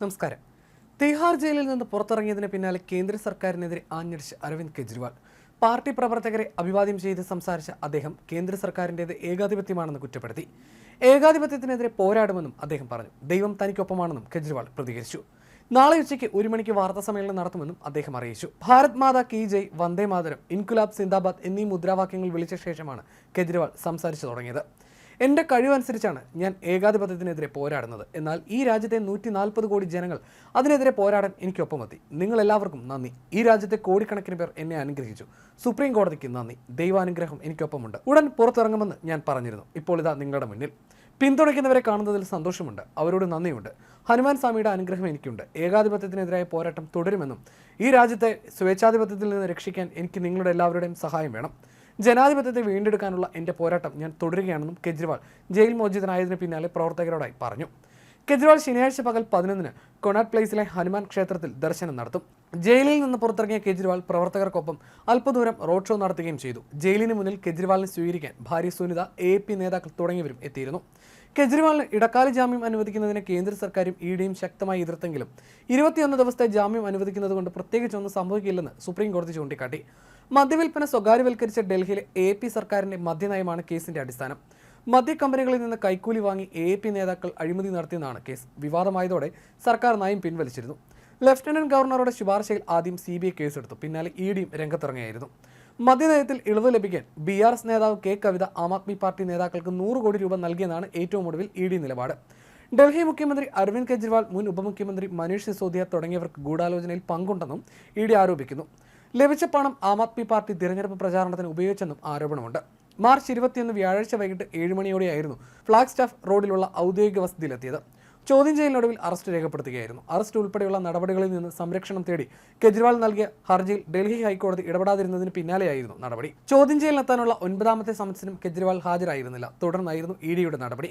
നമസ്കാരം. തിഹാർ ജയിലിൽ നിന്ന് പുറത്തിറങ്ങിയതിന് പിന്നാലെ കേന്ദ്ര സർക്കാരിനെതിരെ ആഞ്ഞടിച്ച് അരവിന്ദ് കെജ്രിവാൾ. പാർട്ടി പ്രവർത്തകരെ അഭിവാദ്യം ചെയ്ത് സംസാരിച്ച അദ്ദേഹം കേന്ദ്ര സർക്കാരിന്റേത് ഏകാധിപത്യമാണെന്ന് കുറ്റപ്പെടുത്തി. ഏകാധിപത്യത്തിനെതിരെ പോരാടുമെന്നും അദ്ദേഹം പറഞ്ഞു. ദൈവം തനിക്കൊപ്പമാണെന്നും കെജ്രിവാൾ പ്രതികരിച്ചു. നാളെ ഉച്ചയ്ക്ക് ഒരു മണിക്ക് വാർത്താ സമ്മേളനം നടത്തുമെന്നും അദ്ദേഹം അറിയിച്ചു. ഭാരത് മാതാ കി ജയ് വന്ദേ മാതരം ഇൻകുലാബ് സിന്ദാബാദ് എന്നീ മുദ്രാവാക്യങ്ങൾ വിളിച്ച ശേഷമാണ് കെജ്രിവാൾ സംസാരിച്ചു തുടങ്ങിയത്. എന്റെ കഴിവനുസരിച്ചാണ് ഞാൻ ഏകാധിപത്യത്തിനെതിരെ പോരാടുന്നത്. എന്നാൽ ഈ രാജ്യത്തെ നൂറ്റി നാൽപ്പത് കോടി ജനങ്ങൾ അതിനെതിരെ പോരാടാൻ എനിക്കൊപ്പമെത്തി നിങ്ങളെല്ലാവർക്കും നന്ദി. ഈ രാജ്യത്തെ കോടിക്കണക്കിന് പേർ എന്നെ അനുഗ്രഹിച്ചു. സുപ്രീം കോടതിക്ക് നന്ദി. ദൈവാനുഗ്രഹം എനിക്കൊപ്പമുണ്ട്. ഉടൻ പുറത്തിറങ്ങുമെന്ന് ഞാൻ പറഞ്ഞിരുന്നു. ഇപ്പോൾ ഇതാ നിങ്ങളുടെ മുന്നിൽ. പിന്തുണയ്ക്കുന്നവരെ കാണുന്നതിൽ സന്തോഷമുണ്ട്. അവരോട് നന്ദിയുണ്ട്. ഹനുമാൻ സ്വാമിയുടെ അനുഗ്രഹം എനിക്കുണ്ട്. ഏകാധിപത്യത്തിനെതിരായ പോരാട്ടം തുടരുമെന്നും ഈ രാജ്യത്തെ സ്വേച്ഛാധിപത്യത്തിൽ നിന്ന് രക്ഷിക്കാൻ എനിക്ക് നിങ്ങളുടെ എല്ലാവരുടെയും സഹായം വേണം. ജനാധിപത്യത്തെ വീണ്ടെടുക്കാനുള്ള എന്റെ പോരാട്ടം ഞാൻ തുടരുകയാണെന്നും കെജ്രിവാൾ ജയിൽ മോചിതനായതിനു പിന്നാലെ പ്രവർത്തകരോടായി പറഞ്ഞു. കെജ്രിവാൾ ശനിയാഴ്ച പകൽ പതിനൊന്നിന് കൊണാട്ട് പ്ലേസിലെ ഹനുമാൻ ക്ഷേത്രത്തിൽ ദർശനം നടത്തും. ജയിലിൽ നിന്ന് പുറത്തിറങ്ങിയ കെജ്രിവാൾ പ്രവർത്തകർക്കൊപ്പം അല്പദൂരം റോഡ് ഷോ നടത്തുകയും ചെയ്തു. ജയിലിന് മുന്നിൽ കെജ്രിവാളിനെ സ്വീകരിക്കാൻ ഭാര്യ സുനിത എ പി നേതാക്കൾ തുടങ്ങിയവരും എത്തിയിരുന്നു. കെജ്രിവാളിന് ഇടക്കാല ജാമ്യം അനുവദിക്കുന്നതിനെ കേന്ദ്ര സർക്കാരും ഇ ഡിയും ശക്തമായി എതിർത്തെങ്കിലും ഇരുപത്തിയൊന്ന് ദിവസത്തെ ജാമ്യം അനുവദിക്കുന്നത് കൊണ്ട് പ്രത്യേകിച്ചൊന്നും സംഭവിക്കില്ലെന്ന് സുപ്രീം കോടതി ചൂണ്ടിക്കാട്ടി. മദ്യവിൽപ്പന സ്വകാര്യവൽക്കരിച്ച ഡൽഹിയിലെ എ പി സർക്കാരിന്റെ മദ്യനയമാണ് കേസിന്റെ അടിസ്ഥാനം. മദ്യ കമ്പനികളിൽ നിന്ന് കൈക്കൂലി വാങ്ങി എ പി നേതാക്കൾ അഴിമതി നടത്തിയെന്നാണ് കേസ്. വിവാദമായതോടെ സർക്കാർ നയം പിൻവലിച്ചിരുന്നു. ലഫ്റ്റനന്റ് ഗവർണറുടെ ശുപാർശയിൽ ആദ്യം സി ബി ഐ കേസെടുത്തു. പിന്നാലെ ഇ ഡിയും രംഗത്തിറങ്ങിയായിരുന്നു. മദ്യനയത്തിൽ ഇളവ് ലഭിക്കാൻ ബി ആർ എസ് നേതാവ് കെ കവിത ആം ആദ്മി പാർട്ടി നേതാക്കൾക്ക് നൂറ് കോടി രൂപ നൽകിയെന്നാണ് ഏറ്റവും ഒടുവിൽ ഇ ഡി നിലപാട്. ഡൽഹി മുഖ്യമന്ത്രി അരവിന്ദ് കെജ്രിവാൾ മുൻ ഉപമുഖ്യമന്ത്രി മനീഷ് സിസോദിയ തുടങ്ങിയവർക്ക് ഗൂഢാലോചനയിൽ പങ്കുണ്ടെന്നും ഇ ഡി ആരോപിക്കുന്നു. ലഭിച്ച പണം ആം ആദ്മി പാർട്ടി തിരഞ്ഞെടുപ്പ് പ്രചാരണത്തിന് ഉപയോഗിച്ചെന്നും ആരോപണമുണ്ട്. മാർച്ച് ഇരുപത്തിയൊന്ന് വ്യാഴാഴ്ച വൈകിട്ട് ഏഴ് മണിയോടെയായിരുന്നു ഫ്ലാഗ് സ്റ്റാഫ് റോഡിലുള്ള ഔദ്യോഗിക വസതിയിലെത്തിയത്. ചോദ്യം ചെയ്യലിനൊടുവിൽ അറസ്റ്റ് രേഖപ്പെടുത്തുകയായിരുന്നു. അറസ്റ്റ് ഉൾപ്പെടെയുള്ള നടപടികളിൽ നിന്ന് സംരക്ഷണം തേടി കെജ്രിവാൾ നൽകിയ ഹർജിയിൽ ഡൽഹി ഹൈക്കോടതി ഇടപെടാതിരുന്നതിന് പിന്നാലെയായിരുന്നു നടപടി. ചോദ്യം ചെയ്യലിനെത്താനുള്ള ഒൻപതാമത്തെ സമൻസിനും കെജ്രിവാൾ ഹാജരായിരുന്നില്ല. തുടർന്നായിരുന്നു ഇ നടപടി.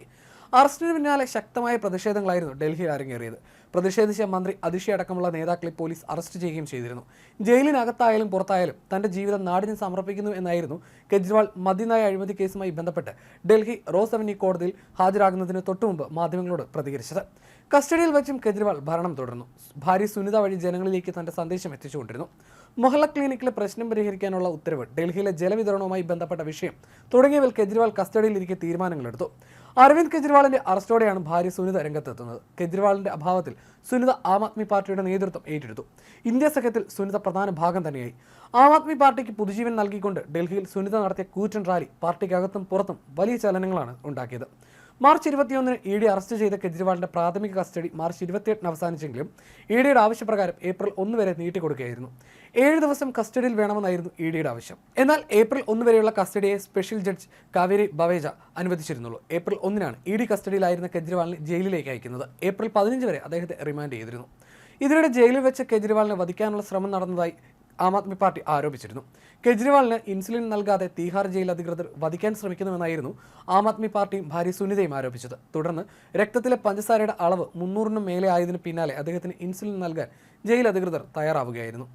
അറസ്റ്റിന് പിന്നാലെ ശക്തമായ പ്രതിഷേധങ്ങളായിരുന്നു ഡൽഹിയിൽ അരങ്ങേറിയത്. പ്രതിഷേധിച്ച മന്ത്രി അതിഷി അടക്കമുള്ള നേതാക്കളെ പോലീസ് അറസ്റ്റ് ചെയ്യുകയും ചെയ്തിരുന്നു. ജയിലിനകത്തായാലും പുറത്തായാലും തന്റെ ജീവിതം നാടിന് സമർപ്പിക്കുന്നു എന്നായിരുന്നു കെജ്രിവാൾ മദ്യനായ അഴിമതി കേസുമായി ബന്ധപ്പെട്ട് ഡൽഹി റോസ് അവന്യൂ കോടതിയിൽ ഹാജരാകുന്നതിന് തൊട്ടുമുമ്പ് മാധ്യമങ്ങളോട് പ്രതികരിച്ചത്. കസ്റ്റഡിയിൽ വെച്ചും കെജ്രിവാൾ ഭരണം തുടർന്നു. ഭാര്യ സുനിത വഴി ജനങ്ങളിലേക്ക് തന്റെ സന്ദേശം എത്തിച്ചുകൊണ്ടിരുന്നു. മൊഹല്ല ക്ലിനിക്കിലെ പ്രശ്നം പരിഹരിക്കാനുള്ള ഉത്തരവ് ഡൽഹിയിലെ ജലവിതരണവുമായി ബന്ധപ്പെട്ട വിഷയം തുടങ്ങിയവയിൽ കെജ്രിവാൾ കസ്റ്റഡിയിലിരിക്കെ തീരുമാനങ്ങളെടുത്തു. അരവിന്ദ് കെജ്രിവാളിന്റെ അറസ്റ്റോടെയാണ് ഭാര്യ സുനിത രംഗത്തെത്തുന്നത്. കെജ്രിവാളിന്റെ അഭാവത്തിൽ സുനിത ആം ആദ്മി പാർട്ടിയുടെ നേതൃത്വം ഏറ്റെടുത്തു. ഇന്ത്യ സഖ്യത്തിൽ സുനിത പ്രധാന ഭാഗം തന്നെയായി. ആം ആദ്മി പാർട്ടിക്ക് പുതുജീവൻ നൽകിക്കൊണ്ട് ഡൽഹിയിൽ സുനിത നടത്തിയ കൂറ്റൻ റാലി പാർട്ടിക്കകത്തും പുറത്തും വലിയ ചലനങ്ങളാണ് ഉണ്ടാക്കിയത്. മാർച്ച് ഇരുപത്തിയൊന്നിന് ഇ ഡി അറസ്റ്റ് ചെയ്ത കെജ്രിവാളിന്റെ പ്രാഥമിക കസ്റ്റഡി മാർച്ച് ഇരുപത്തിയെട്ടിന് അവസാനിച്ചെങ്കിലും ഇ ഡിയുടെ ആവശ്യപ്രകാരം ഏപ്രിൽ ഒന്ന് വരെ നീട്ടിക്കൊടുക്കുകയായിരുന്നു. ഏഴ് ദിവസം കസ്റ്റഡിയിൽ വേണമെന്നായിരുന്നു ഇ ഡിയുടെ ആവശ്യം. എന്നാൽ ഏപ്രിൽ ഒന്ന് വരെയുള്ള കസ്റ്റഡിയെ സ്പെഷ്യൽ ജഡ്ജ് കാവേരി ബവേജ അനുവദിച്ചിരുന്നുള്ളൂ. ഏപ്രിൽ ഒന്നിനാണ് ഇ ഡി കസ്റ്റഡിയിലായിരുന്ന കെജ്രിവാളിനെ ജയിലിലേക്ക് അയക്കുന്നത്. ഏപ്രിൽ പതിനഞ്ച് വരെ അദ്ദേഹത്തെ റിമാൻഡ് ചെയ്തിരുന്നു. ഇതിനിടെ ജയിലിൽ വെച്ച് കെജ്രിവാളിനെ വധിക്കാനുള്ള ശ്രമം നടന്നതായി ആം ആദ്മി പാർട്ടി ആരോപിച്ചിരുന്നു. കെജ്രിവാളിന് ഇൻസുലിൻ നൽകാതെ തീഹാർ ജയിൽ അധികൃതർ വധിക്കാൻ ശ്രമിക്കുന്നുവെന്നായിരുന്നു ആം ആദ്മി പാർട്ടിയും ഭാര്യ സുനിതയും ആരോപിച്ചത്. തുടർന്ന് രക്തത്തിലെ പഞ്ചസാരയുടെ അളവ് മുന്നൂറിനും മേലെ ആയതിനു പിന്നാലെ അദ്ദേഹത്തിന് ഇൻസുലിൻ നൽകാൻ ജയിൽ അധികൃതർ തയ്യാറാവുകയായിരുന്നു.